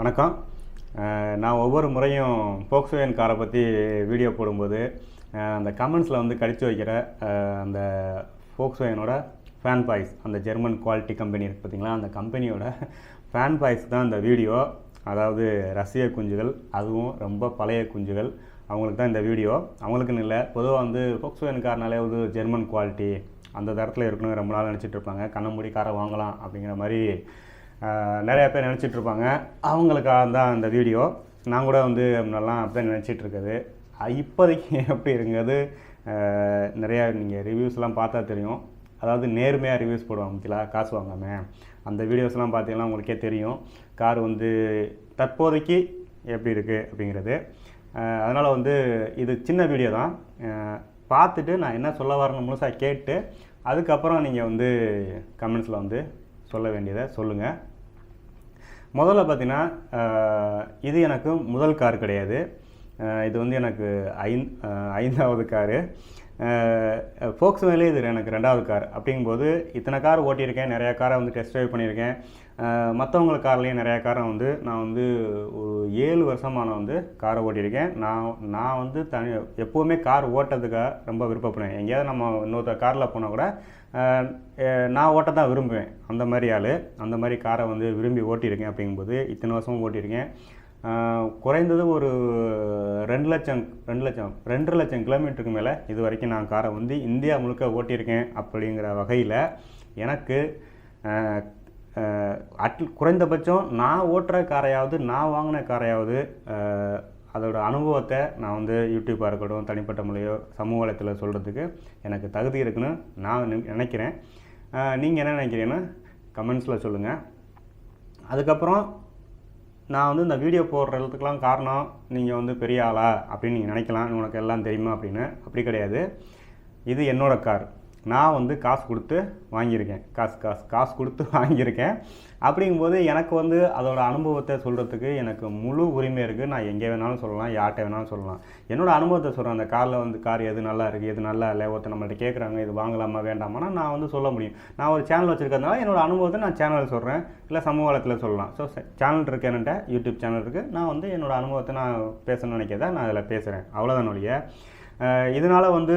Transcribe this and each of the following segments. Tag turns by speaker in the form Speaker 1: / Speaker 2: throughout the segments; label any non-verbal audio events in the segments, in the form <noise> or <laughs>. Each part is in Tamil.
Speaker 1: வணக்கம். நான் ஒவ்வொரு முறையும் போக்ஸ்வேன் காரை பற்றி வீடியோ போடும்போது அந்த கமெண்ட்ஸில் வந்து கடிச்சு வைக்கிற அந்த ஃபோக்ஸ்வேனோட ஃபேன் பாய்ஸ் அந்த ஜெர்மன் குவாலிட்டி கம்பெனி இருக்குது பார்த்தீங்களா அந்த கம்பெனியோட ஃபேன் பாய்ஸ் தான் இந்த வீடியோ. அதாவது ரஷ்ய குஞ்சுகள் அதுவும் ரொம்ப பழைய குஞ்சுகள் அவங்களுக்கு தான் இந்த வீடியோ. அவங்களுக்குன்னு இல்லை பொதுவாக வந்து போக்ஸ்வேன் கார்னாலே வந்து ஜெர்மன் குவாலிட்டி அந்த தரத்தில் இருக்கணும் ரொம்ப நாள் நினச்சிட்டு இருப்பாங்க. கண்ண மூடி காரை வாங்கலாம் அப்படிங்கிற மாதிரி நிறைய பேர் நினச்சிட்டு இருப்பாங்க அவங்களுக்காக தான் அந்த வீடியோ. நான் கூட வந்து முன்னெல்லாம் அப்படி தான் நினச்சிட்ருக்குது இப்போதைக்கு <laughs> எப்படி இருங்கிறது நிறையா நீங்கள் ரிவ்யூஸ்லாம் பார்த்தா தெரியும். அதாவது நேர்மையாக ரிவ்யூஸ் போடுவாங்க பார்த்தீங்களா காசு வாங்காமல் அந்த வீடியோஸ்லாம் பார்த்தீங்கன்னா உங்களுக்கே தெரியும். கார் வந்து தற்போதைக்கு எப்படி இருக்குது அப்படிங்கிறது. அதனால் வந்து இது சின்ன வீடியோ தான். பார்த்துட்டு நான் என்ன சொல்ல வரேன்னு முழுசாக கேட்டு அதுக்கப்புறம் நீங்கள் வந்து கமெண்ட்ஸில் வந்து சொல்ல வேண்டியதை சொல்லுங்கள் முதல்ல பார்த்தீங்கன்னா இது எனக்கு முதல் கார் கிடையாது. இது வந்து எனக்கு ஐந் ஐந்தாவது காரு. ஃபோக்ஸ்வேலே இது எனக்கு ரெண்டாவது கார். அப்படிங்கும்போது இத்தனை கார் ஓட்டியிருக்கேன் நிறையா காரை வந்து டெஸ்ட் ட்ரைவ் பண்ணியிருக்கேன். மற்றவங்க கார்லேயும் நிறையா காரை வந்து நான் வந்து ஒரு ஏழு வருஷமாக நான் வந்து காரை ஓட்டியிருக்கேன். நான் நான் வந்து தனி எப்போவுமே கார் ஓட்டுறதுக்காக ரொம்ப விருப்பப்படுவேன். எங்கேயாவது நம்ம இன்னொருத்தர் காரில் போனால் கூட நான் ஓட்ட தான் விரும்புவேன். அந்த மாதிரி ஆள் அந்த மாதிரி காரை வந்து விரும்பி ஓட்டியிருக்கேன் அப்படிங்கும்போது இத்தனை வருஷமும் ஓட்டியிருக்கேன். குறைந்தது ஒரு ரெண்டு லட்சம் ரெண்டு லட்சம் ரெண்டரை லட்சம் கிலோமீட்டருக்கு மேலே இது வரைக்கும் நான் காரை வந்து இந்தியா முழுக்க ஓட்டியிருக்கேன் அப்படிங்கிற வகையில் எனக்கு அட் குறைந்தபட்சம் நான் ஓட்டுற காரையாவது நான் வாங்கின காரையாவது அதோடய அனுபவத்தை நான் வந்து யூடியூப்பாக இருக்கட்டும் தனிப்பட்ட முறையோ சமூக வலைத்தில் சொல்கிறதுக்கு எனக்கு தகுதி இருக்குன்னு நான் நினைக்கிறேன். நீங்கள் என்ன நினைக்கிறீங்கன்னு கமெண்ட்ஸில் சொல்லுங்கள் அதுக்கப்புறம் நான் வந்து இந்த வீடியோ போடுறதுக்கெலாம் காரணம் நீங்கள் வந்து பெரிய ஆளா அப்படின்னு நீங்கள் நினைக்கலாம். உனக்கு எல்லாம் தெரியுமா அப்படின்னு? அப்படி கிடையாது. இது என்னோடய கார். நான் வந்து காசு கொடுத்து வாங்கியிருக்கேன். காசு காசு காசு கொடுத்து <laughs> வாங்கியிருக்கேன். அப்படிங்கும்போது எனக்கு வந்து அதோடய அனுபவத்தை சொல்கிறதுக்கு எனக்கு முழு உரிமை இருக்குது நான் எங்கே வேணாலும் சொல்லலாம் யார்கிட்ட வேணாலும் சொல்லலாம். என்னோடய அனுபவத்தை சொல்கிறேன் அந்த காரில் வந்து கார் எது நல்லா இருக்குது எது நல்லா இல்லை ஒருத்தர் நம்மள்ட்ட கேட்குறாங்க இது வாங்கலாமா வேண்டாமான்னா நான் வந்து சொல்ல முடியும். நான் ஒரு சேனல் வச்சுருக்கிறதுனால என்னோடய அனுபவத்தை நான் சேனலில் சொல்கிறேன் இல்லை சமூக வளத்தில் சொல்லலாம். ஸோ சேனல் இருக்கு என்கிட்ட யூடியூப் சேனல் இருக்குது நான் வந்து என்னோடய அனுபவத்தை நான் பேசணும்னு நினைக்கிறத நான் அதில் பேசுகிறேன் அவ்வளோதான் ஒழிய. இதனால வந்து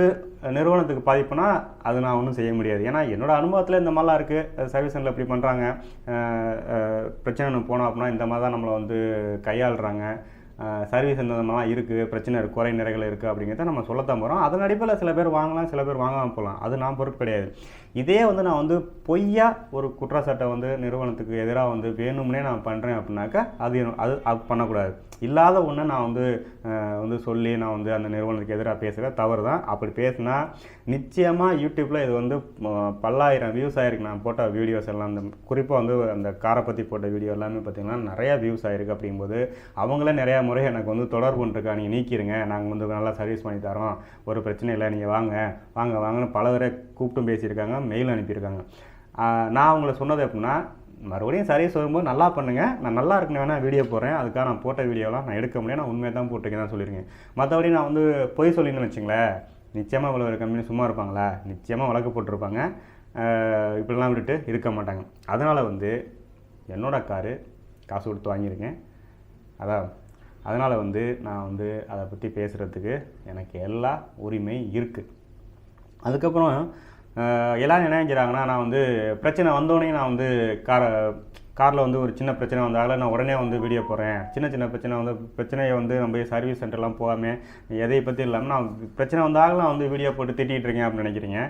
Speaker 1: நிறுவனத்துக்கு பாதிப்புனா அது நான் ஒன்றும் செய்ய முடியாது. ஏன்னா என்னோடய அனுபவத்தில் இந்த மாதிரிலாம் இருக்குது சர்வீஸ் சென்டரில் இப்படி பண்ணுறாங்க பிரச்சனை போனோம் அப்படின்னா இந்த மாதிரி தான் நம்மளை வந்து கையாளுறாங்க. சர்வீஸ் இந்த மாதிரிலாம் இருக்குது பிரச்சனை இருக்குது குறை நிறைகள் இருக்குது அப்படிங்கிறத நம்ம சொல்லத்தான் போகிறோம் அதன் அடிப்படையில் சில பேர் வாங்கலாம் சில பேர் வாங்காமல் போகலாம். அது நான் பொறுப்பு கிடையாது. இதே வந்து நான் வந்து பொய்யா ஒரு குற்றச்சாட்டை வந்து நிறுவனத்துக்கு எதிராக வந்து வேணும்னே நான் பண்ணுறேன் அப்படின்னாக்கா அது அது பண்ணக்கூடாது. இல்லாத ஒன்று நான் வந்து வந்து சொல்லி நான் வந்து அந்த நிறுவனத்துக்கு எதிராக பேசுகிற தவறு தான் அப்படி பேசினா நிச்சயமாக யூடியூப்பில் இது வந்து பல்லாயிரம் வியூஸ் ஆயிருக்கு. நான் போட்ட வீடியோஸ் எல்லாம் அந்த குறிப்பாக வந்து அந்த காரை பற்றி போட்ட வீடியோ எல்லாமே பார்த்தீங்கன்னா நிறையா வியூஸ் ஆயிருக்கு அப்படிங்கும்போது அவங்களே நிறையா முறை எனக்கு வந்து தொடர்பு பண்ணிருக்கா நீங்கள் நீக்கிடுங்க நாங்கள் வந்து நல்லா சர்வீஸ் பண்ணி தரோம் ஒரு பிரச்சனை இல்லை நீங்கள் வாங்க. வாங்க வாங்கன்னு பல தடவை கூப்பிட்டும் பேசியிருக்காங்க மெயில் அனுப்பியிருக்காங்க. நான் அவங்கள சொன்னது எப்படின்னா மறுபடியும் சர்வீஸ் வரும்போது நல்லா பண்ணுங்கள் நான் நல்லா இருக்குன்னு வேணால் வீடியோ போடுறேன். அதுக்காக நான் போட்ட வீடியோலாம் நான் எடுக்க முடியாது நான் உண்மையை தான் போட்டிருக்கேன் தான் சொல்லியிருக்கேன். மற்றபடி நான் வந்து பொய் சொல்லியிருந்தேன்னு வச்சுங்களேன். நிச்சயமாக இவ்வளோ ஒரு கம்பெனி சும்மா இருப்பாங்களா நிச்சயமாக வழக்கு போட்டிருப்பாங்க. இப்படிலாம் விட்டுட்டு இருக்க மாட்டாங்க. அதனால் வந்து என்னோட காரு காசு கொடுத்து வாங்கியிருக்கேன். அதான் அதனால் வந்து நான் வந்து அதை பற்றி பேசுகிறதுக்கு எனக்கு எல்லா உரிமையும் இருக்குது அதுக்கப்புறம் எல்லாரும் என்ன நினைக்கிறாங்கன்னா நான் வந்து பிரச்சனை வந்தோடனே நான் வந்து காரை காரில் வந்து ஒரு சின்ன பிரச்சனை வந்தாலும் நான் உடனே வந்து வீடியோ போடுறேன். சின்ன சின்ன பிரச்சனை வந்து பிரச்சனையை வந்து நம்ம சர்வீஸ் சென்டர்லாம் போகாமல் எதை பற்றி இல்லாமல் நான் பிரச்சனை வந்தாலும் நான் வந்து வீடியோ போட்டு திட்டிகிட்டு இருக்கேன் அப்படின்னு நினைக்கிறீங்க.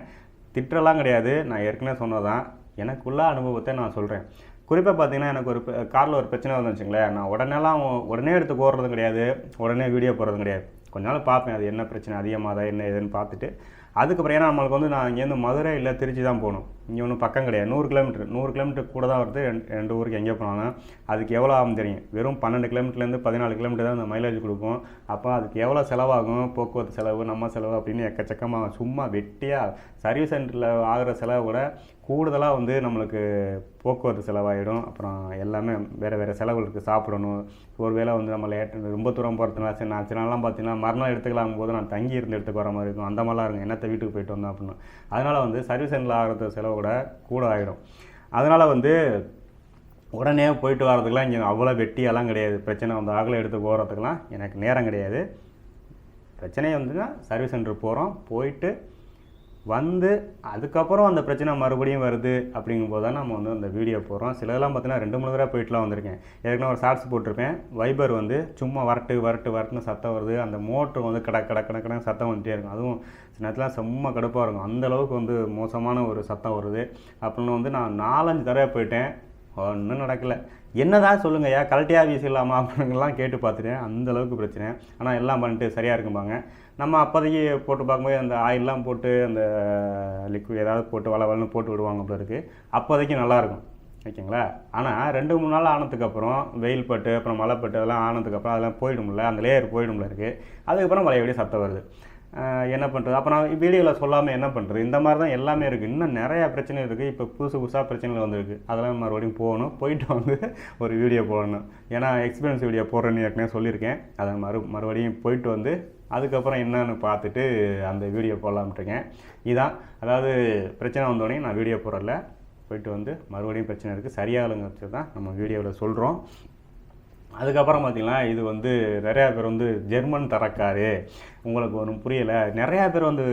Speaker 1: திட்டலாம் கிடையாது. நான் ஏற்கனவே சொன்னதான் எனக்குள்ள அனுபவத்தை நான் சொல்கிறேன் குறிப்பாக பார்த்தீங்கன்னா எனக்கு ஒரு காரில் ஒரு பிரச்சனை வந்து வச்சுங்களேன். நான் உடனேலாம் உடனே எடுத்து ஓடுறதும் கிடையாது. உடனே வீடியோ போடுறதும் கிடையாது. கொஞ்ச நாள் பார்ப்பேன். அது என்ன பிரச்சனை அதிகமாக என்ன ஏதுன்னு பார்த்துட்டு அதுக்கப்புறம் ஏன்னா நம்மளுக்கு வந்து நான் இங்கேருந்து மதுரை இல்லை திருச்சி தான் போகணும். இங்கே ஒன்றும் பக்கம் கிடையாது. நூறு கிலோமீட்டர். நூறு கிலோமீட்டர் கூட தான் வருது. ரெண்டு ரெண்டு ஊருக்கு எங்கே போனாலும். அதுக்கு எவ்வளோ ஆகும் தெரியும். வெறும் பன்னெண்டு கிலோமீட்டர்லேருந்து பதினாலு கிலோமீட்டர் தான் அந்த மைலேஜ் கொடுக்கும் அப்போ அதுக்கு எவ்வளோ செலவாகும்? போக்குவரத்து செலவு நம்ம செலவு அப்படின்னு எக்கச்சக்கமாக சும்மா வெட்டியாக சர்வீஸ் சென்டரில் ஆகிற செலவை கூட கூடுதலாக வந்து நம்மளுக்கு போக்குவரத்து செலவாகிடும் அப்புறம் எல்லாமே வேறு வேறு செலவுகள் இருக்குது சாப்பிடணும். ஒருவேளை வந்து நம்ம லேட் ரொம்ப தூரம் போகிறதுனால சரி நான் சில பார்த்தீங்கன்னா மறுநாள் எடுத்துக்கலாம் போது நான் தங்கி இருந்து எடுத்துக்கு வர மாதிரி இருக்கும். அந்த மாதிரிலாம் இருக்கும். என்னத்தை வீட்டுக்கு போயிட்டு வந்தேன் அப்படின்னு. அதனால் வந்து சர்வீஸ் சென்டரில் ஆகிறது செலவு கூட கூட ஆகிடும் அதனால் வந்து உடனே போயிட்டு வரதுக்கெலாம் இங்கே அவ்வளோ வெட்டியெல்லாம் கிடையாது. பிரச்சனை வந்து அகலை எடுத்து போகிறதுக்கெலாம் எனக்கு நேரம் கிடையாது. பிரச்சனை வந்துன்னா சர்வீஸ் சென்டர் போகிறோம் போயிட்டு வந்து அதுக்கப்புறம் அந்த பிரச்சனை மறுபடியும் வருது அப்படிங்கும்போது தான் நம்ம வந்து அந்த வீடியோ போடுறோம். சிலதெல்லாம் பார்த்தீங்கன்னா ரெண்டு மூணு தடவை போயிட்டுலாம் வந்திருக்கேன். ஏற்கனவே ஒரு ஷார்ட்ஸ் போட்டிருப்பேன். வைபர் வந்து சும்மா வரட்டு வரட்டு வரட்டுன்னு சத்தம் வருது. அந்த மோட்ரு வந்து கட கட கட சத்தம் வந்துட்டே இருக்கும். அதுவும் சில நேரத்தில் செம்ம கடுப்பாக இருக்கும். அந்தளவுக்கு வந்து மோசமான ஒரு சத்தம் வருது. அப்படின்னு வந்து நான் நாலஞ்சு தடவை போயிட்டேன். ஒன்றும் நடக்கலை. என்னதான் சொல்லுங்க ஐயா கலட்டியா வீசி இல்லாமல் அப்படின்லாம் கேட்டு பார்த்துட்டேன். அந்த அளவுக்கு பிரச்சனை. ஆனால் எல்லாம் பண்ணிட்டு சரியாக இருக்கும்பாங்க நம்ம அப்போதைக்கு போட்டு பார்க்கும்போது அந்த ஆயிலெலாம் போட்டு அந்த லிக்விட் ஏதாவது போட்டு வள வளன்னு போட்டு விடுவாங்க அப்படி இருக்குது அப்போதைக்கு நல்லாயிருக்கும் ஓகேங்களா? ஆனால் ரெண்டு மூணு நாள் ஆனதுக்கப்புறம் வெயில் பட்டு அப்புறம் மழை பட்டு அதெல்லாம் ஆனதுக்கப்புறம் அதெல்லாம் போயிடும்ல. அந்த லேயர் போயிடும்ல இருக்குது அதுக்கப்புறம் பழையபடி சத்தம் வருது. என்ன பண்ணுறது அப்போ நான் வீடியோவில் சொல்லாமல் என்ன பண்ணுறது இந்த மாதிரி தான் எல்லாமே இருக்குது இன்னும் நிறையா பிரச்சனை இருக்குது இப்போ புதுசு புதுசாக பிரச்சனைகள் வந்திருக்கு. அதெல்லாம் மறுபடியும் போகணும். போயிட்டு வந்து ஒரு வீடியோ போடணும். ஏன்னா எக்ஸ்பீரியன்ஸ் வீடியோ போடுறேன்னு ஏற்கனவே சொல்லியிருக்கேன். அதை மறு மறுபடியும் போயிட்டு வந்து அதுக்கப்புறம் என்னன்னு பார்த்துட்டு அந்த வீடியோ போடலாம்ட்டுருக்கேன் இதான். அதாவது பிரச்சனை வந்தோடனே நான் வீடியோ போடல. போயிட்டு வந்து மறுபடியும் பிரச்சனை இருக்குது சரியாகலைங்க வச்சு தான் நம்ம வீடியோவில் சொல்கிறோம் அதுக்கப்புறம் பார்த்தீங்கன்னா இது வந்து நிறையா பேர் வந்து ஜெர்மன் தரக்காரு உங்களுக்கு ஒன்றும் புரியலை. நிறையா பேர் வந்து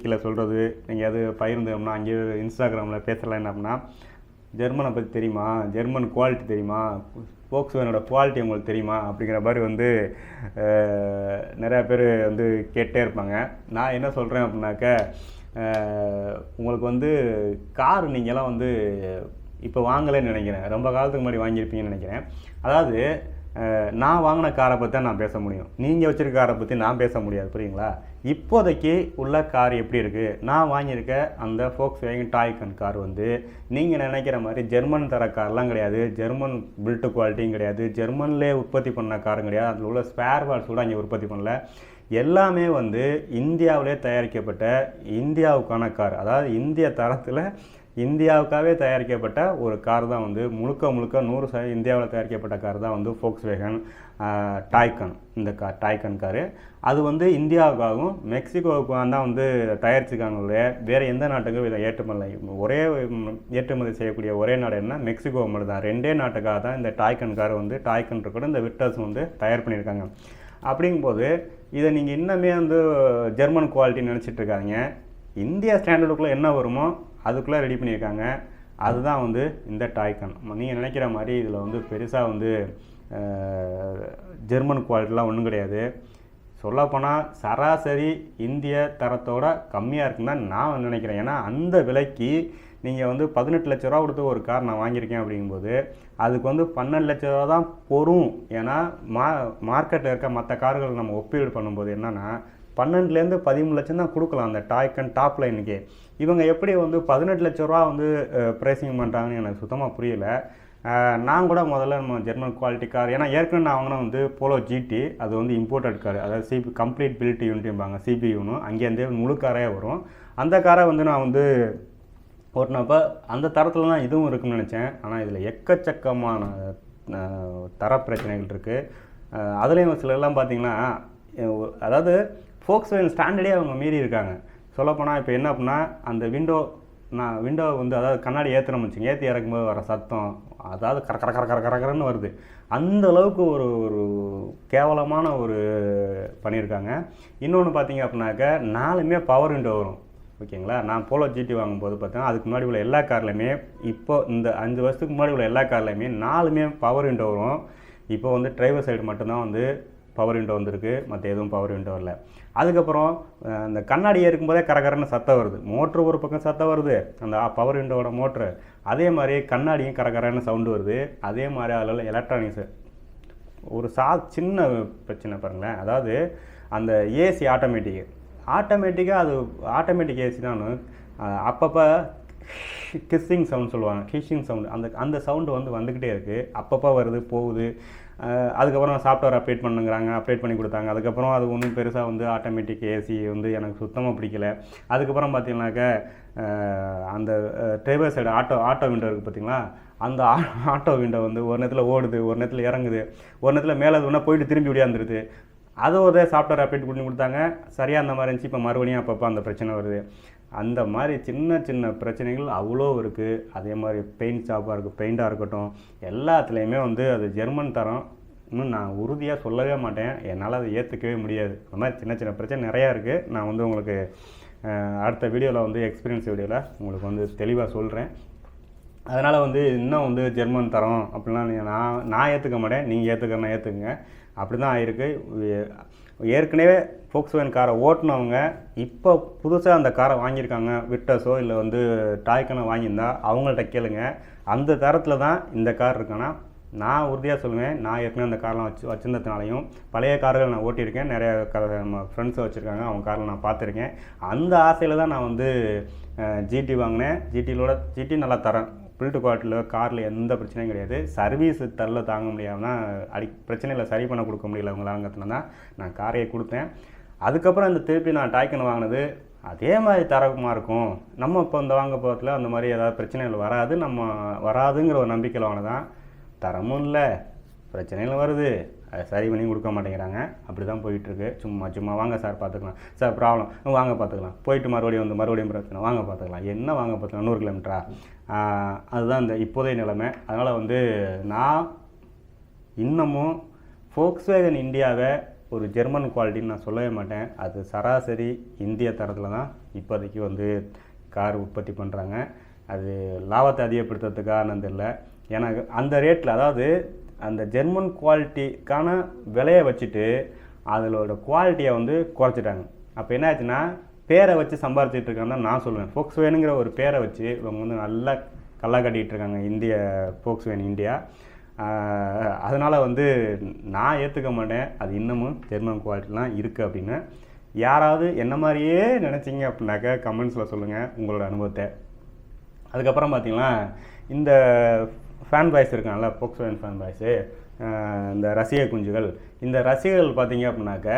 Speaker 1: கீழே சொல்கிறது நீங்கள் அது பகிர்ந்தோம்னா அங்கேயே இன்ஸ்டாகிராமில் பேசலாம். என்ன அப்படின்னா ஜெர்மனை பற்றி தெரியுமா? ஜெர்மன் குவாலிட்டி தெரியுமா? ஃபோக்ஸ்வேனோட குவாலிட்டி உங்களுக்கு தெரியுமா? அப்படிங்கிற மாதிரி வந்து நிறையா பேர் வந்து கேட்டே இருப்பாங்க. நான் என்ன சொல்கிறேன் அப்படின்னாக்க உங்களுக்கு வந்து கார் நீங்கள்லாம் வந்து இப்போ வாங்கலைன்னு நினைக்கிறேன். ரொம்ப காலத்துக்கு முன்னாடி வாங்கியிருப்பீங்கன்னு நினைக்கிறேன். அதாவது நான் வாங்கின காரை பற்றி தான் நான் பேச முடியும். நீங்கள் வச்சுருக்க காரை பற்றி நான் பேச முடியாது புரியுங்களா? இப்போதைக்கு உள்ள கார் எப்படி இருக்குது நான் வாங்கியிருக்க அந்த ஃபோக்ஸ் வேகன் டாய்கன் கார் வந்து நீங்கள் நினைக்கிற மாதிரி ஜெர்மன் தர கார்லாம் கிடையாது. ஜெர்மன் பில்ட் குவாலிட்டியும் கிடையாது. ஜெர்மன்லேயே உற்பத்தி பண்ண காரும் கிடையாது. அதில் உள்ள ஸ்பேர் பார்ட்ஸ் கூட அங்கே உற்பத்தி பண்ணல. எல்லாமே வந்து இந்தியாவிலே தயாரிக்கப்பட்ட இந்தியாவுக்கான கார். அதாவது இந்திய தரத்தில் இந்தியாவுக்காகவே தயாரிக்கப்பட்ட ஒரு கார் தான் வந்து முழுக்க முழுக்க நூறு ச இந்தியாவில் தயாரிக்கப்பட்ட கார் தான் வந்து ஃபோக்ஸ் வேகன் டாய்கன் இந்த கார் டாய்கன் காரு. அது வந்து இந்தியாவுக்காகவும் மெக்சிகோவுக்கும் தான் வந்து தயாரிச்சிருக்காங்க வேறு எந்த நாட்டுக்கும் இதை ஏற்றுமதி ஒரே ஏற்றுமதி செய்யக்கூடிய ஒரே நாடு என்ன? மெக்சிகோ மட்டும் தான் ரெண்டே நாட்டுக்காக தான் இந்த டாய்கன் கார் வந்து டாய்கன் கூட இந்த விட்டர்ஸ் வந்து தயார் பண்ணியிருக்காங்க. அப்படிங்கும்போது இதை நீங்கள் இன்னமே வந்து ஜெர்மன் குவாலிட்டி நினச்சிட்டு இருக்காதீங்க. இந்தியா ஸ்டாண்டர்டுக்குள்ளே என்ன வருமோ அதுக்குள்ளே ரெடி பண்ணியிருக்காங்க. அதுதான் வந்து இந்த டாய்கன். நீங்கள் நினைக்கிற மாதிரி இதில் வந்து பெருசாக வந்து ஜெர்மன் குவாலிட்டிலாம் ஒன்றும் கிடையாது. சொல்லப்போனால் சராசரி இந்திய தரத்தோட கம்மியாக இருக்குன்னு தான் நான் நினைக்கிறேன். ஏன்னா அந்த விலைக்கு நீங்கள் வந்து பதினெட்டு லட்ச ரூபா கொடுத்து ஒரு கார் நான் வாங்கியிருக்கேன் அப்படிங்கும்போது அதுக்கு வந்து பன்னெண்டு லட்ச ரூபா தான் பொறும். ஏன்னா மா மார்க்கெட்டில் இருக்க மற்ற கார்கள் நம்ம ஒப்பீடு பண்ணும்போது என்னென்னா பன்னெண்டுலேருந்து பதிமூணு லட்சம் தான் கொடுக்கலாம் அந்த டாய்க்கன் டாப் லைனுக்கு இவங்க எப்படி வந்து பதினெட்டு லட்ச ரூபா வந்து ப்ரைஸிங் பண்ணுறாங்கன்னு எனக்கு சுத்தமாக புரியல. நான் கூட முதல்ல நம்ம ஜெர்மன் குவாலிட்டி கார் ஏன்னா ஏற்கனவே நான் வாங்கினா வந்து போலோ ஜிடி அது வந்து இம்போர்ட்டட் கார் அதாவது சிபி கம்ப்ளீட் பில்ட் யூனிட்டும்பாங்க சிபி யூனும் அங்கேருந்தே முழு காரே வரும். அந்த காரை வந்து நான் வந்து ஓட்டினப்போ அந்த தரத்தில் தான் இதுவும் இருக்குன்னு நினச்சேன். ஆனால் இதில் எக்கச்சக்கமான தர பிரச்சனைகள் இருக்குது அதுலேயும் சிலர்லாம் பார்த்தீங்கன்னா அதாவது ஃபோக்ஸ் வேன் ஸ்டாண்டர்டே அவங்க மீறி இருக்காங்க. சொல்லப்போனால் இப்போ என்ன அப்படின்னா அந்த விண்டோ நான் விண்டோ வந்து அதாவது கண்ணாடி ஏற்றுறோம் வச்சுங்க ஏற்றி இறக்கும்போது வர சத்தம் அதாவது கர கர கர கர கரகரன்னு வருது. அந்த அளவுக்கு ஒரு ஒரு கேவலமான ஒரு பண்ணியிருக்காங்க இன்னொன்று பார்த்தீங்க அப்படின்னாக்க நாலுமே பவர் விண்டோ வரும். ஓகேங்களா? நான் போலோ ஜிடி வாங்கும்போது பார்த்தீங்கன்னா அதுக்கு முன்னாடி உள்ள எல்லா கார்லையுமே இப்போ இந்த அஞ்சு வருஷத்துக்கு முன்னாடி உள்ள எல்லா கார்லையுமே நாலுமே பவர் விண்டோ வரும். இப்போ வந்து டிரைவர் சைடு மட்டும்தான் வந்து பவர் விண்டோ வந்திருக்கு. மற்ற எதுவும் பவர் விண்டோ இல்லை அதுக்கப்புறம் அந்த கண்ணாடியை இருக்கும்போதே கரகரன்னு சத்தம் வருது. மோட்ரு ஒரு பக்கம் சத்தம் வருது. அந்த பவர் விண்டோவோட மோட்ரு. அதே மாதிரி கண்ணாடியும் கரகரன்னு சவுண்டு வருது. அதே மாதிரி அதில் எலக்ட்ரானிக்ஸு ஒரு சா சின்ன பிரச்சனை பாருங்களேன். அதாவது அந்த ஏசி ஆட்டோமேட்டிக்கு ஆட்டோமேட்டிக்காக அது ஆட்டோமேட்டிக் ஏசி தான். அப்பப்போ கிஸ்ஸிங் சவுண்ட் சொல்லுவாங்க. கிஷிங் சவுண்டு அந்த அந்த சவுண்டு வந்து வந்துக்கிட்டே இருக்குது அப்பப்போ வருது போகுது. அதுக்கப்புறம் சாஃப்ட்வேர் அப்டேட் பண்ணுங்கிறாங்க அப்டேட் பண்ணி கொடுத்தாங்க. அதுக்கப்புறம் அது ஒன்றும் பெருசாக வந்து ஆட்டோமேட்டிக் ஏசி வந்து எனக்கு சுத்தமாக பிடிக்கல. அதுக்கப்புறம் பார்த்தீங்கன்னாக்கா அந்த driver side auto auto window இருக்குது பார்த்தீங்களா? அந்த ஆ- ஆட்டோ விண்டோ வந்து ஒரு நேரத்தில் ஓடுது ஒரு நேரத்தில் இறங்குது. ஒரு நேரத்தில் மேலே ஒன்றா போயிட்டு திரும்பி விடியாந்துருது அது ஒரு சாஃப்ட்வேர் அப்டேட் பண்ணி கொடுத்தாங்க. சரியாக அந்த மாதிரி இருந்துச்சு. இப்போ மறுபடியும் அப்பப்போ அந்த பிரச்சனை வருது. அந்த மாதிரி சின்ன சின்ன பிரச்சனைகள் அவ்வளோ இருக்குது அதே மாதிரி பெயிண்ட் ஷாப்பாக இருக்குது பெயிண்டாக இருக்கட்டும் எல்லாத்துலேயுமே வந்து அது ஜெர்மன் தரம் இன்னும் நான் உறுதியாக சொல்லவே மாட்டேன். என்னால் அதை ஏற்றுக்கவே முடியாது. அந்த மாதிரி சின்ன சின்ன பிரச்சனை நிறையா இருக்குது நான் வந்து உங்களுக்கு அடுத்த வீடியோவில் வந்து எக்ஸ்பீரியன்ஸ் வீடியோவில் உங்களுக்கு வந்து தெளிவாக சொல்கிறேன் அதனால் வந்து இன்னும் வந்து ஜெர்மன் தரோம் அப்படிலாம் நீங்கள் நான் நான் ஏற்றுக்க மாட்டேன். நீங்கள் ஏற்றுக்கணும் ஏற்றுக்குங்க அப்படி தான் ஆயிருக்கு. ஏற்கனவே ஃபோக்ஸ்வேன் காரை ஓட்டுனவங்க இப்போ புதுசாக அந்த காரை வாங்கியிருக்காங்க. விட்டஸோ இல்லை வந்து டாய்க்கனோ வாங்கியிருந்தா அவங்கள்ட்ட கேளுங்க. அந்த தரத்தில் தான் இந்த கார் இருக்குன்னா நான் உறுதியாக சொல்லுவேன். நான் ஏற்கனவே அந்த கார்லாம் வச்சு வச்சுருந்ததுனாலையும் பழைய கார்கள் நான் ஓட்டியிருக்கேன். நிறைய க நம்ம ஃப்ரெண்ட்ஸை வச்சுருக்காங்க. அவங்க காரில் நான் பார்த்துருக்கேன். அந்த ஆசையில் தான் நான் வந்து ஜிடி வாங்கினேன். ஜிடியிலோட ஜிடி நல்லா தரேன். பில்ட் குவாலிட்டியில் காரில் எந்த பிரச்சனையும் கிடையாது. சர்வீஸ் தள்ள தாங்க முடியாமல் அடி பிரச்சனையில் சரி பண்ண கொடுக்க முடியல அவங்களாங்கிறதுனால தான் நான் காரையை கொடுத்தேன். அதுக்கப்புறம் இந்த திருப்பி நான் டாய்க்கன் வாங்கினது அதே மாதிரி தரமாக இருக்கும். நம்ம இப்போ இந்த வாங்க போகிறதுல அந்த மாதிரி ஏதாவது பிரச்சனைகள் வராது. நம்ம வராதுங்கிற ஒரு நம்பிக்கையில் வாங்கினதான். தரமும் இல்லை பிரச்சனைகள் வருது. சரி பண்ணியும் கொடுக்க மாட்டேங்கிறாங்க. அப்படி தான் போயிட்டுருக்கு. சும்மா சும்மா வாங்க சார் பார்த்துக்கலாம். Sir problem. வாங்க பார்த்துக்கலாம். போயிட்டு மறுபடியும் வந்து மறுபடியும் பிரச்சனை. வாங்க பார்த்துக்கலாம். என்ன வாங்க பார்த்துக்கலாம்? நூறு கிலோமீட்டரா? அதுதான் இந்த இப்போதைய நிலைமை. அதனால் வந்து நான் இன்னமும் ஃபோக்ஸ்வேகன் இந்தியாவை ஒரு ஜெர்மன் குவாலிட்டின்னு நான் சொல்லவே மாட்டேன். அது சராசரி இந்திய தரத்தில் தான் இப்போதைக்கு வந்து கார் உற்பத்தி பண்ணுறாங்க அது லாபத்தை அதிகப்படுத்துறதுக்கான தெரியல. எனக்கு அந்த ரேட்டில் அதாவது அந்த ஜெர்மன் குவாலிட்டிக்கான விலையை வச்சுட்டு அதோட குவாலிட்டியை வந்து குறைச்சிட்டாங்க. அப்போ என்ன ஆச்சுன்னா பேரை வச்சு சம்பாரிச்சிட்டு இருக்காங்க தான் நான் சொல்லுவேன் ஃபோக்ஸ் வேணுங்கிற ஒரு பேரை வச்சு இவங்க வந்து நல்லா கல்லா கட்டிகிட்டு இருக்காங்க இந்திய ஃபோக்ஸ் வேன் இந்தியா அதனால் வந்து நான் ஏற்றுக்க மாட்டேன். அது இன்னமும் ஜெர்மன் குவாலிட்டிலாம் இருக்குது அப்படின்னு. யாராவது என்ன மாதிரியே நினச்சிங்க அப்படின்னாக்கா கமெண்ட்ஸில் சொல்லுங்கள் உங்களோட அனுபவத்தை. அதுக்கப்புறம் பார்த்திங்கன்னா இந்த ஃபேன் பாய்ஸ் இருக்காங்கல்ல போக்ஸ் ஃபேன் ஃபேன் பாய்ஸு இந்த ரசிக குஞ்சுகள். இந்த ரசிகர்கள் பார்த்தீங்க அப்படின்னாக்க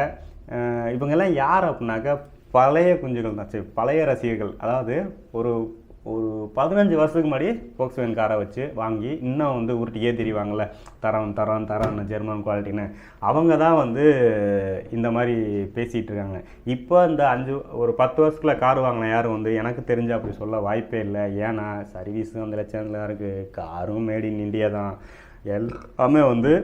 Speaker 1: இவங்கெல்லாம் யார் அப்படின்னாக்க பழைய குஞ்சுகள் தான். சரி பழைய ரசிகர்கள். அதாவது ஒரு ஒரு பதினஞ்சு வருஷத்துக்கு முன்னாடி ஃபோக்ஸ்வேன் காரை வச்சு வாங்கி இன்னும் வந்து உருட்டியே திரிவாங்கள்ல. தரம் தரம் தரம் ஜெர்மன் குவாலிட்டின்னு அவங்க தான் வந்து இந்த மாதிரி பேசிகிட்டு இருக்காங்க. இப்போ இந்த அஞ்சு ஒரு பத்து வருஷத்துல கார் வாங்கின யாரும் வந்து எனக்கு தெரிஞ்சு அப்படி சொல்ல வாய்ப்பே இல்லை. ஏன்னா சர்வீஸும் அந்த லட்சத்தில் இருக்குது காரும் மேட் இன் இண்டியா தான். எல்லாமே வந்து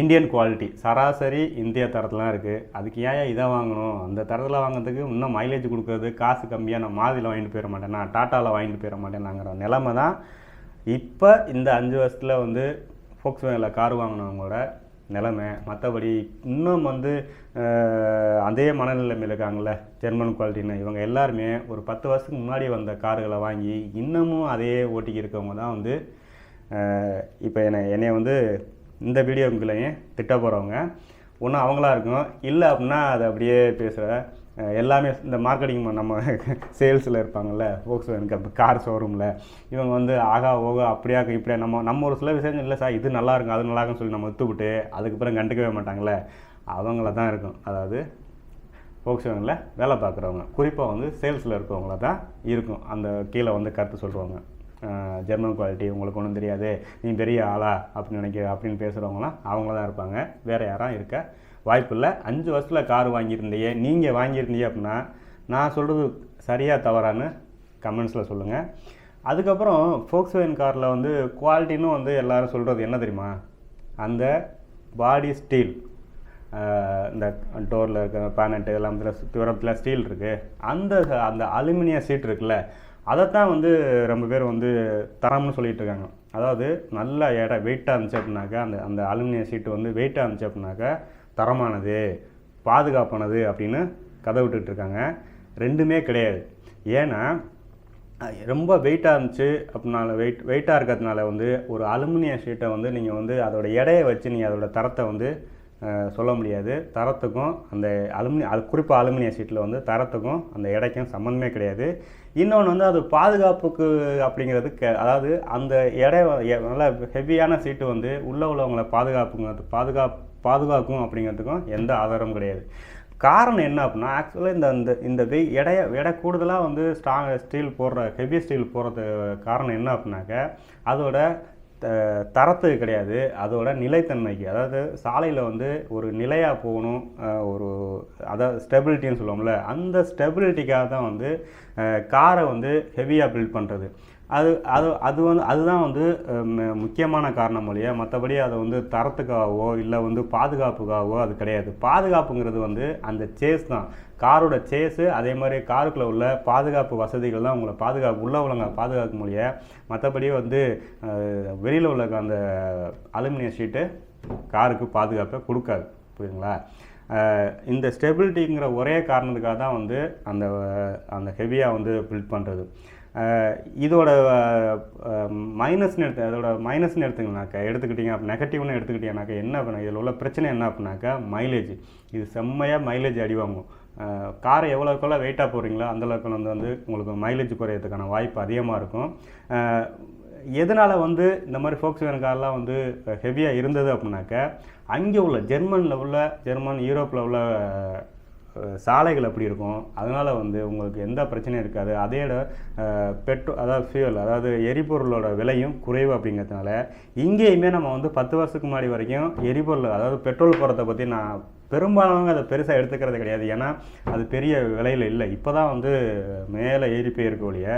Speaker 1: இந்தியன் குவாலிட்டி சராசரி இந்திய தரத்துலாம் இருக்குது அதுக்கு ஏன் இதை வாங்கணும்? அந்த தரத்தில் வாங்குறதுக்கு இன்னும் மைலேஜ் கொடுக்குறது காசு கம்மியாக நான் மாதியில் வாங்கிட்டு போயிட மாட்டேன். நான் டாட்டாவில் வாங்கிட்டு போயிட மாட்டேனாங்கிற நிலமை தான் இப்போ இந்த அஞ்சு வருஷத்தில் வந்து ஃபோக்ஸ் வேனில் கார் வாங்கினவங்களோட நிலைமை. மற்றபடி இன்னும் வந்து அதே மனநிலைமையில் இருக்காங்கள்ல ஜெர்மன் குவாலிட்டின்னு இவங்க எல்லாருமே ஒரு பத்து வருஷத்துக்கு முன்னாடி வந்த கார்களை வாங்கி இன்னமும் அதே ஓட்டிக்கு இருக்கவங்க தான் வந்து இப்போ என்னை என்னைய வந்து இந்த வீடியோக்குள்ளேயும் திட்ட போகிறவங்க ஒன்று அவங்களா இருக்கும் இல்லை அப்படின்னா அதை அப்படியே பேசுகிற எல்லாமே இந்த மார்க்கெட்டிங் நம்ம <laughs> சேல்ஸில் இருப்பாங்கல்ல ஃபோக்ஸ் எனக்கு கார் ஷோரூமில் இவங்க வந்து ஆகா ஓகோ அப்படியா இப்படியா நம்ம நம்ம ஒரு சில விஷயம் இல்லை சார். இது நல்லா இருக்கும் அது நல்லா இருக்கும்னு சொல்லி நம்ம விட்டுவிட்டு அதுக்கப்புறம் கண்டுக்கவே மாட்டாங்களே அவங்கள தான் இருக்கும். அதாவது ஃபோக்ஸ்வேனில் வேலை பார்க்குறவங்க. குறிப்பாக வந்து சேல்ஸில் இருக்கவங்கள தான் இருக்கும். அந்த கீழே வந்து கருத்து சொல்கிறவங்க ஜெர்மன் குவாலிட்டி உங்களுக்கு ஒன்றும் தெரியாது. நீ பெரிய ஆளா அப்படின்னு நினைக்கிற அப்படின்னு பேசுகிறவங்களாம் அவங்கள தான் இருப்பாங்க. வேறு யாரும் இருக்க வாய்ப்பு இல்லை அஞ்சு வருஷத்தில் கார் வாங்கியிருந்தையே நீங்கள் வாங்கியிருந்தீங்க அப்படின்னா நான் சொல்கிறது சரியாக தவறான்னு கமெண்ட்ஸில் சொல்லுங்கள் அதுக்கப்புறம் ஃபோக்ஸ்வேன் காரில் வந்து குவாலிட்டின்னு வந்து எல்லோரும் சொல்கிறது என்ன தெரியுமா? அந்த பாடி ஸ்டீல் இந்த டோரில் இருக்கிற பேனட்டு எல்லாம் தூரத்தில் ஸ்டீல் இருக்குது அந்த அந்த அலுமினிய சீட் இருக்குல்ல அதைத்தான் வந்து ரொம்ப பேர் வந்து தரம்னு சொல்லிட்டு இருக்காங்க அதாவது நல்ல எடை வெயிட்டாக இருந்துச்சு அப்படின்னாக்கா அந்த அந்த அலுமினிய சீட்டு வந்து வெயிட்டாக இருந்துச்சு அப்படின்னாக்கா தரமானது பாதுகாப்பானது அப்படின்னு கதை விட்டுட்டு இருக்காங்க ரெண்டுமே கிடையாது. ஏன்னா ரொம்ப வெயிட்டாக இருந்துச்சு அப்படினால வெயிட் வெயிட்டாக இருக்கிறதுனால வந்து ஒரு அலுமினிய ஷீட்டை வந்து நீங்கள் வந்து அதோடய எடையை வச்சு நீங்கள் அதோட தரத்தை வந்து சொல்ல முடியாது. தரத்துக்கும் அந்த அலுமினிய அது குறிப்பாக அலுமினிய சீட்டில் வந்து தரத்துக்கும் அந்த எடைக்கும் சம்மந்தமே கிடையாது. இன்னொன்று வந்து அது பாதுகாப்புக்கு அப்படிங்கிறது க அதாவது அந்த எடை எ- நல்ல ஹெவியான சீட்டு வந்து உள்ளே உள்ளவங்களை பாதுகாப்புங்கிறது பாதுகாப்பு பாதுகாக்கும் அப்படிங்கிறதுக்கும் எந்த ஆதாரமும் கிடையாது. காரணம் என்ன அப்படின்னா ஆக்சுவலாக இந்த இந்த இந்த வெய் எடைய எடை கூடுதலாக வந்து ஸ்ட்ராங் ஸ்டீல் போடுற ஹெவி ஸ்டீல் போடுறது காரணம் என்ன அப்படின்னாக்க அதோட தரத்துக்கு கிடையாது. அதோட நிலைத்தன்மைக்கு. அதாவது சாலையில் வந்து ஒரு நிலையாக போகணும் ஒரு அதாவது ஸ்டெபிலிட்டின்னு சொல்லுவோம்ல அந்த ஸ்டெபிலிட்டிக்காக தான் வந்து காரை வந்து ஹெவியாக பில்ட் பண்ணுறது அது அது அது வந்து அதுதான் வந்து ம- முக்கியமான காரணம் மொழியா மற்றபடி அதை வந்து தரத்துக்காகவோ இல்லை வந்து பாதுகாப்புக்காகவோ அது கிடையாது. பாதுகாப்புங்கிறது வந்து அந்த சேஸ் தான். காரோட சேஸு அதே மாதிரி காருக்குள்ளே உள்ள பாதுகாப்பு வசதிகள் தான் உங்களை பாதுகாப்பு உள்ள உள்ளவங்க பாதுகாக்க முடிய. மற்றபடி வந்து வெளியில் உள்ள அந்த அலுமினியம் ஷீட்டு காருக்கு பாதுகாப்பை கொடுக்காது. புரியுதுங்களா? இந்த ஸ்டெபிலிட்டிங்கிற ஒரே காரணத்துக்காக தான் வந்து அந்த அந்த ஹெவியாக வந்து பில்ட் பண்ணுறது இதோட மைனஸ்னு எடுத்து அதோட மைனஸ்னு எடுத்துங்கனாக்கா எடுத்துக்கிட்டீங்க அப்போ நெகட்டிவ்னு எடுத்துக்கிட்டீங்கனாக்கா என்ன பண்ண இதில் உள்ள பிரச்சனை என்ன அப்படின்னாக்கா மைலேஜ் இது செம்மையாக மைலேஜ் அடி வாங்கும். காரை எவ்வளோக்கெவ்வளோ வெயிட்டாக போகிறீங்களோ அந்தளவுக்கு வந்து வந்து உங்களுக்கு மைலேஜ் குறையிறதுக்கான வாய்ப்பு அதிகமாக இருக்கும். எதனால் வந்து இந்த மாதிரி ஃபோக்ஸ் வேன் கார்லாம் வந்து ஹெவியாக இருந்தது அப்படின்னாக்க அங்கே உள்ள ஜெர்மனில் உள்ள ஜெர்மன் யூரோப்பில் உள்ள சாலைகள் அப்படி இருக்கும். அதனால் வந்து உங்களுக்கு எந்த பிரச்சனையும் இருக்காது. அதே பெட்ரோ அதாவது ஃபியூல் அதாவது எரிபொருளோட விலையும் குறைவு அப்படிங்கிறதுனால இங்கேயுமே நம்ம வந்து பத்து வருஷத்துக்கு முன்னாடி வரைக்கும் எரிபொருள் அதாவது பெட்ரோல் போகிறத பற்றி நான் பெரும்பாலானவங்க அதை பெருசாக எடுத்துக்கிறது கிடையாது. ஏன்னா அது பெரிய விலையில் இல்லை. இப்போ தான் வந்து மேலே ஏறி போயிருக்க ஒழிய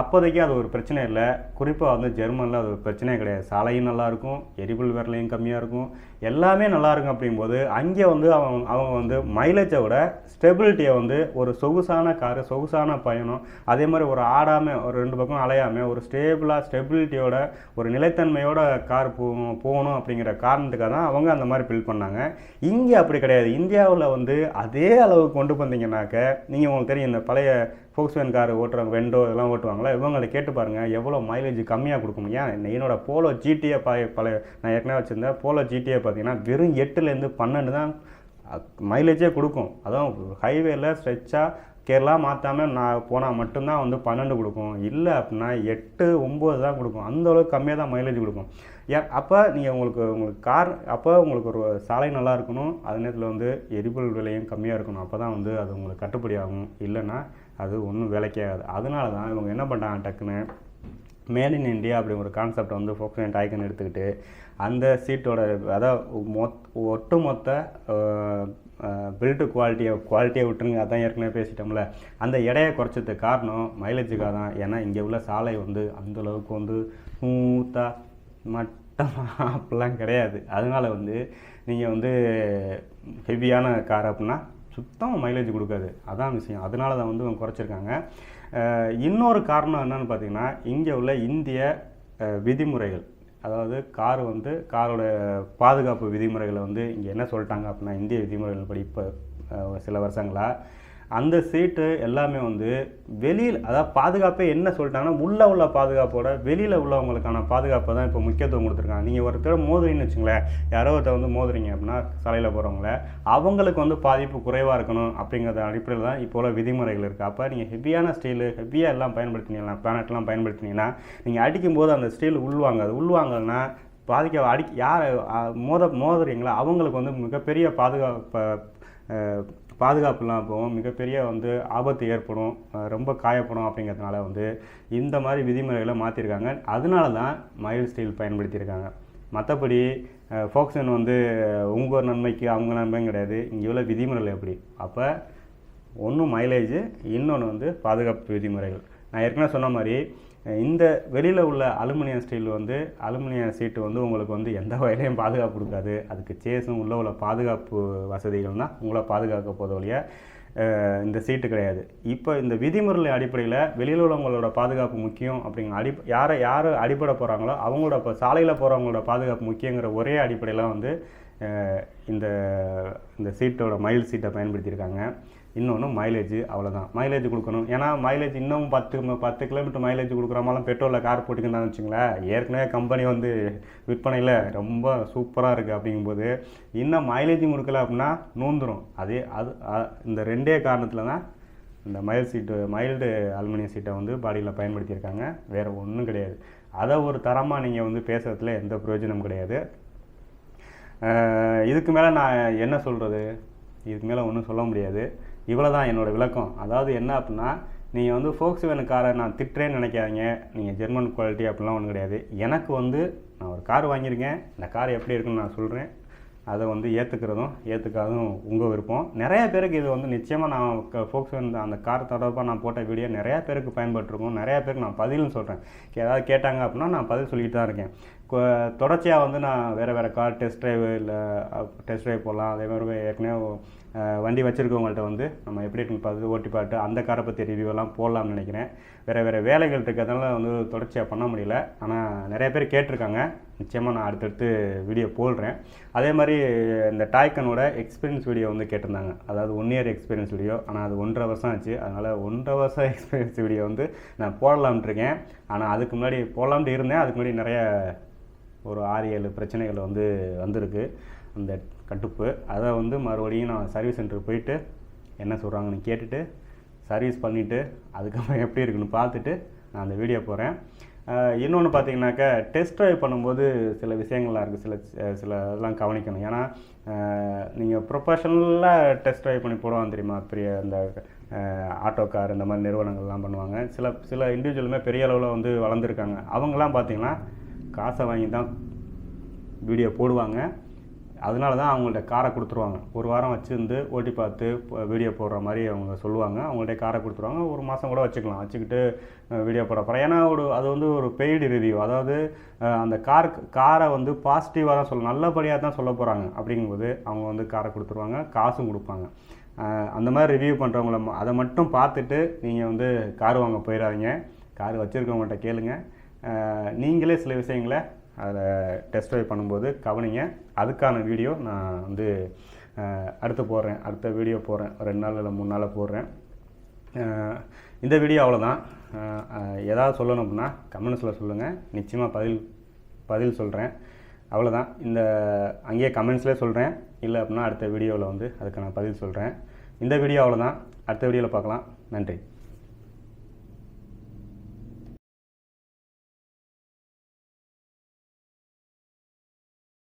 Speaker 1: அப்போதைக்கு அது ஒரு பிரச்சனை இல்லை. குறிப்பாக வந்து ஜெர்மனில் அது ஒரு பிரச்சனையே கிடையாது. சாலையும் நல்லாயிருக்கும் எரிபொருள் விரலையும் கம்மியாக இருக்கும். எல்லாமே நல்லாயிருக்கும் அப்படிங்கும்போது அங்கே வந்து அவங்க அவங்க வந்து மைலேஜை விட ஸ்டெபிலிட்டியை வந்து ஒரு சொகுசான காரு சொகுசான பயணம் அதே மாதிரி ஒரு ஆடாமல் ஒரு ரெண்டு பக்கம் அலையாமல் ஒரு ஸ்டேபிளாக ஸ்டெபிலிட்டியோட ஒரு நிலைத்தன்மையோட கார் போகணும் போகணும் அப்படிங்கிற காரணத்துக்காக தான் அவங்க அந்த மாதிரி பில்ட் பண்ணாங்க. இங்கே அப்படி கிடையாது. இந்தியாவில் வந்து அதே அளவுக்கு கொண்டு வந்தீங்கன்னாக்க நீங்கள் உங்களுக்கு தெரியும் இந்த பழைய ஃபோக்ஸ்வேன் கார் ஓட்டுறவங்க வெண்டோ இதெல்லாம் ஓட்டுவாங்களா இவங்களை கேட்டு பாருங்கள் எவ்வளோ மைலேஜ் கம்மியாக கொடுக்க முடியும் என்னோட போலோ ஜிடிஏ பழைய பழைய நான் ஏற்கனவே வச்சுருந்தேன் போலோ ஜிடிஏ பார்த்தீங்கன்னா வெறும் எட்டுலேருந்து பன்னெண்டு தான் மைலேஜே கொடுக்கும். அதுவும் ஹைவேல ஸ்ட்ரெச்சாக கேரளா மாற்றாமல் நான் போனால் மட்டும்தான் வந்து பன்னெண்டு கொடுக்கும். இல்லை அப்படின்னா எட்டு ஒம்பது தான் கொடுக்கும். அந்தளவுக்கு கம்மியாக தான் மைலேஜ் கொடுக்கும். ஏன் அப்போ நீங்கள் உங்களுக்கு உங்களுக்கு கார் அப்போ உங்களுக்கு ஒரு சாலை நல்லா இருக்கணும். அதே நேரத்தில் வந்து எரிபொருள் விலையும் கம்மியாக இருக்கணும். அப்போ தான் வந்து அது உங்களுக்கு கட்டுப்படி ஆகும். இல்லைன்னா அது ஒன்றும் வேலைக்கே ஆகாது. அதனால தான் இவங்க என்ன பண்ணுறாங்க டக்குன்னு மேட் இன் இண்டியா அப்படி ஒரு கான்செப்டை வந்து ஃபோக்ஸ்வேன் டைக்கன் எடுத்துக்கிட்டு அந்த சீட்டோட அதாவது மொத் ஒட்டுமொத்த பில்டு குவாலிட்டியை குவாலிட்டியை விட்டுருங்க. அதான் ஏற்கனவே பேசிட்டோம்ல. அந்த எடையை குறைச்சதுக்கு காரணம் மைலேஜுக்காக தான். ஏன்னா இங்கே உள்ள சாலை வந்து அந்தளவுக்கு வந்து ஸ்மூத்தாக மட்டமாக அப்படிலாம் கிடையாது. அதனால் வந்து நீங்கள் வந்து ஹெவியான கார் அப்படின்னா சுத்தமாக மைலேஜ் கொடுக்காது. அதான் விஷயம். அதனால தான் வந்து அவங்க குறைச்சிருக்காங்க. இன்னொரு காரணம் என்னன்னு பார்த்தீங்கன்னா இங்கே உள்ள இந்திய விதிமுறைகள். அதாவது கார் வந்து காரோட பாதுகாப்பு விதிமுறைகளை வந்து இங்கே என்ன சொல்லிட்டாங்க அப்படின்னா இந்திய விதிமுறைகள் படி இப்போ சில வருஷங்களாக அந்த சீட்டு எல்லாமே வந்து வெளியில் அதாவது பாதுகாப்பே என்ன சொல்லிட்டாங்கன்னா உள்ளே உள்ள பாதுகாப்போட வெளியில் உள்ளவங்களுக்கான பாதுகாப்பை தான் இப்போ முக்கியத்துவம் கொடுத்துருக்காங்க. நீங்கள் ஒருத்தர் மோதுறீங்கன்னு வச்சுங்களேன் யாரோ ஒருத்தர் வந்து மோதுறீங்க அப்படின்னா சாலையில் போகிறவங்கள அவங்களுக்கு வந்து பாதிப்பு குறைவாக இருக்கணும் அப்படிங்கிறத அடிப்படையில் தான் இப்போ உள்ள விதிமுறைகள் இருக்குது அப்போ நீங்கள் ஹெவியான ஸ்டீலு ஹெவியாக எல்லாம் பயன்படுத்தினீங்கன்னா பிளானட்லாம் பயன்படுத்தினீங்கன்னா நீங்கள் அடிக்கும்போது அந்த ஸ்டீல் உள்வாங்காது. உள்வாங்கன்னா பாதிக்க அடி யார் மோத மோதுறீங்களோ அவங்களுக்கு வந்து மிகப்பெரிய பாதுகாப்பு பாதுகாப்பு இல்லாமல் போகும் மிகப்பெரிய வந்து ஆபத்து ஏற்படும் ரொம்ப காயப்படும் அப்படிங்கிறதுனால வந்து இந்த மாதிரி விதிமுறைகளை மாற்றிருக்காங்க அதனால தான் மயில் ஸ்டீல் பயன்படுத்தியிருக்காங்க. மற்றபடி ஃபோக்ஸன் வந்து உங்கள் நன்மைக்கு அவங்க நன்மையும் கிடையாது. இங்கே உள்ள விதிமுறைகள் எப்படி? அப்போ ஒன்று மைலேஜ் இன்னொன்று வந்து பாதுகாப்பு விதிமுறைகள். நான் ஏற்கனவே சொன்ன மாதிரி இந்த வெளியில் உள்ள அலுமினியம் ஸ்டீல் வந்து அலுமினியம் சீட்டு வந்து உங்களுக்கு வந்து எந்த வகையிலையும் பாதுகாப்பு கொடுக்காது. அதுக்கு சேஸும் உள்ள உள்ள பாதுகாப்பு வசதிகள் தான் உங்களை பாதுகாக்க போத வழிய இந்த சீட்டு கிடையாது. இப்போ இந்த விதிமுறை அடிப்படையில் வெளியில் உள்ளவங்களோட பாதுகாப்பு முக்கியம் அப்படிங்கிற அடி யாரை யார் அடிப்படை போகிறாங்களோ அவங்களோட இப்போ சாலையில் போகிறவங்களோட பாதுகாப்பு முக்கியங்கிற ஒரே அடிப்படையில் வந்து இந்த இந்த சீட்டோட மயில் சீட்டை பயன்படுத்தியிருக்காங்க. இன்னொன்று மைலேஜ் அவ்வளோதான் மைலேஜ் கொடுக்கணும். ஏன்னா மைலேஜ் இன்னும் பத்து பத்து கிலோமீட்டர் மைலேஜ் கொடுக்குற மாதிரிலாம் பெட்ரோலில் கார் போட்டுக்கிட்டான்னு வச்சுங்களேன் ஏற்கனவே கம்பெனி வந்து விற்பனையில் ரொம்ப சூப்பராக இருக்குது அப்படிங்கும்போது இன்னும் மைலேஜும் கொடுக்கல அப்படின்னா நூந்துரும். அதே அது இந்த ரெண்டே காரணத்தில் தான் இந்த மைல் சீட்டு மைல்டு அலுமினியம் சீட்டை வந்து பாடியில் பயன்படுத்தியிருக்காங்க. வேறு ஒன்றும் கிடையாது. அதை ஒரு தரமாக நீங்கள் வந்து பேசுகிறதுல எந்த பிரயோஜனமும் கிடையாது. இதுக்கு மேலே நான் என்ன சொல்கிறது இதுக்கு மேலே ஒன்றும் சொல்ல முடியாது. இவ்வளோ தான் என்னோட விளக்கம். அதாவது என்ன அப்படின்னா நீங்கள் வந்து ஃபோக்ஸ் காரை நான் திட்டுறேன்னு நினைக்காதீங்க. நீங்கள் ஜெர்மன் குவாலிட்டி அப்படிலாம் ஒன்றும் கிடையாது. எனக்கு வந்து நான் ஒரு கார் வாங்கியிருக்கேன். இந்த கார் எப்படி இருக்குன்னு நான் சொல்கிறேன் அதை வந்து ஏற்றுக்கிறதும் ஏற்றுக்காதும் உங்கள் விருப்பம். நிறைய பேருக்கு இது வந்து நிச்சயமாக நான் ஃபோக்ஸ் அந்த கார் தொடர்பாக நான் போட்ட வீடியோ நிறையா பேருக்கு பயன்பட்டிருக்கும். நிறையா பேருக்கு நான் பதிலும் சொல்கிறேன் ஏதாவது கேட்டாங்க அப்படின்னா நான் பதில் சொல்லிட்டு தான் இருக்கேன். தொடர்ச்சியாக வந்து நான் வேறு வேறு கார் டெஸ்ட் ட்ரைவ் இல்லை டெஸ்ட் ட்ரைவ் போடலாம். அதே மாதிரி ஏற்கனவே வண்டி வச்சுருக்கவங்கள்ட்ட வந்து நம்ம எப்படி இருக்குன்னு பார்த்து ஓட்டி பார்த்து அந்த காரை பற்றி ரிவ்யூலாம் எல்லாம் போடலாம்னு நினைக்கிறேன். வேறு வேறு வேலைகள் இருக்கிறதுனால வந்து தொடர்ச்சியாக பண்ண முடியல. ஆனால் நிறைய பேர் கேட்டிருக்காங்க. நிச்சயமாக நான் அடுத்தடுத்து வீடியோ போடுறேன். அதே மாதிரி இந்த டாய்கனோட எக்ஸ்பீரியன்ஸ் வீடியோ வந்து கேட்டிருந்தாங்க. அதாவது ஒன் இயர் எக்ஸ்பீரியன்ஸ் வீடியோ ஆனால் அது ஒன்றரை வருஷம் ஆச்சு. அதனால் ஒன்றரை வருஷம் <laughs> எக்ஸ்பீரியன்ஸ் வீடியோ வந்து நான் போடலாம்னு இருக்கேன். ஆனால் அதுக்கு முன்னாடி போடலாம்ட்டு இருந்தேன். அதுக்கு முன்னாடி நிறைய ஒரு ஆறு ஏழு பிரச்சனைகள் வந்து வந்திருக்கு. அந்த கட்டுப்பு. அதை வந்து மறுபடியும் நான் சர்வீஸ் சென்டருக்கு போயிட்டு என்ன சொல்கிறாங்கன்னு கேட்டுட்டு சர்வீஸ் பண்ணிவிட்டு அதுக்கப்புறம் எப்படி இருக்குன்னு பார்த்துட்டு நான் அந்த வீடியோ போகிறேன் இன்னொன்று பார்த்தீங்கன்னாக்கா டெஸ்ட் ட்ரைவ் பண்ணும்போது சில விஷயங்கள்லாம் இருக்குது சில சில இதெல்லாம் கவனிக்கணும். ஏன்னா நீங்கள் ப்ரொஃபஷனலாக டெஸ்ட் ட்ரைவ் பண்ணி போடுவாங்க தெரியுமா? பெரிய அந்த ஆட்டோ கார் இந்த மாதிரி நிறுவனங்கள்லாம் பண்ணுவாங்க. சில சில இண்டிவிஜுவலுமே பெரிய அளவில் வந்து வளர்ந்துருக்காங்க. அவங்கெல்லாம் பார்த்தீங்கன்னா காசை வாங்கி தான் வீடியோ போடுவாங்க. அதனால தான் அவங்கள்ட்ட காரை கொடுத்துருவாங்க. ஒரு வாரம் வச்சுருந்து ஓட்டி பார்த்து வீடியோ போடுற மாதிரி அவங்க சொல்லுவாங்க. அவங்கள்ட்ட காரை கொடுத்துருவாங்க. ஒரு மாதம் கூட வச்சுக்கலாம். வச்சுக்கிட்டு வீடியோ போட போகிறோம் ஏன்னா ஒரு அது வந்து ஒரு பெய்டு ரிவ்யூ அதாவது அந்த கார் காரை வந்து பாசிட்டிவாக தான் சொல்ல நல்லபடியாக தான் சொல்ல போகிறாங்க அப்படிங்கும்போது அவங்க வந்து காரை கொடுத்துருவாங்க. காசும் கொடுப்பாங்க. அந்த மாதிரி ரிவ்யூ பண்ணுறவங்கள ம- அதை மட்டும் பார்த்துட்டு நீங்கள் வந்து கார் வாங்க போயிடாதீங்க. கார் வச்சுருக்கவங்கள்ட்ட கேளுங்கள் நீங்களே சில விஷயங்களை அதில் டெஸ்ட் ட்ரைவ் பண்ணும்போது கவனிங்க. அதுக்கான வீடியோ நான் வந்து அடுத்து போடுறேன். அடுத்த வீடியோ போடுறேன். ரெண்டு நாள் இல்லை மூணு நாளில் போடுறேன். இந்த வீடியோ அவ்வளோதான். ஏதாவது சொல்லணும் அப்படின்னா கமெண்ட்ஸில் சொல்லுங்கள் நிச்சயமாக பதில் பதில் சொல்கிறேன் அவ்வளோதான். இந்த அங்கேயே கமெண்ட்ஸ்லேயே சொல்கிறேன் இல்லை அப்படின்னா அடுத்த வீடியோவில் வந்து அதுக்கு நான் பதில் சொல்கிறேன் இந்த வீடியோ அவ்வளோதான். அடுத்த வீடியோவில் பார்க்கலாம். நன்றி.